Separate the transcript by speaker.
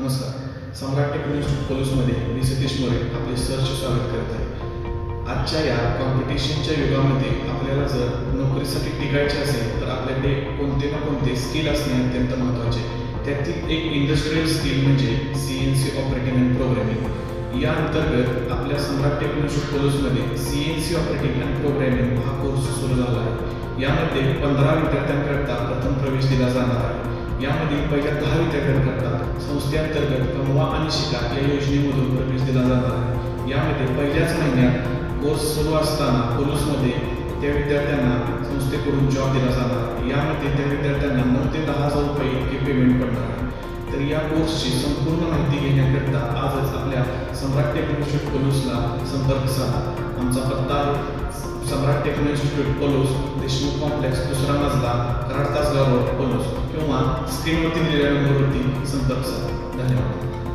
Speaker 1: नमस्कार. सम्राट टेक्नॉलॉजी पोलीसमध्ये मी सतीश मोरे आपले सहर्ष स्वागत करत. आहे आजच्या या कॉम्पिटिशनच्या युगामध्ये आपल्याला जर नोकरीसाठी टिकायचे असेल तर आपल्याकडे कोणते ना कोणते स्किल असणे अत्यंत महत्त्वाचे. त्यातील एक इंडस्ट्रियल स्किल म्हणजे C N C operating and program या अंतर्गत आपल्या सम्राट टेक्नॉलॉजी कॉलेजमध्ये C N C operating and programming हा कोर्स सुरू झाला आहे. यामध्ये पंधरा विद्यार्थ्यांकरता प्रथम प्रवेश दिला जाणार आहे. यामध्ये पहिल्या दहा विद्यार्थ्यांकरता संस्थेअंतर्गत कमवा आणि शिका या योजनेमधून प्रवेश दिला जाणार आहे. यामध्ये पहिल्याच महिन्यात कोर्स सुरू असताना पोलीसमध्ये त्या विद्यार्थ्यांना संस्थेकडून जॉब दिला जाणार आहे. यामध्ये त्या विद्यार्थ्यांना नऊ ते दहा हजार रुपये इतके पेमेंट पडणार आहे. तर या कोर्सची संपूर्ण माहिती सम्राट टेक्नॉलॉजी पोलूसला संपर्क साधा. आमचा पत्ता सम्राट टेक्नो इन्स्टिट्यूट पोलोस देशमुख कॉम्प्लेक्स दुसरा मजला कराड तासगाव रोड पोलोस. किंवा स्क्रीनवरती दिलेल्या नंबरवरती संपर्क साधा. धन्यवाद.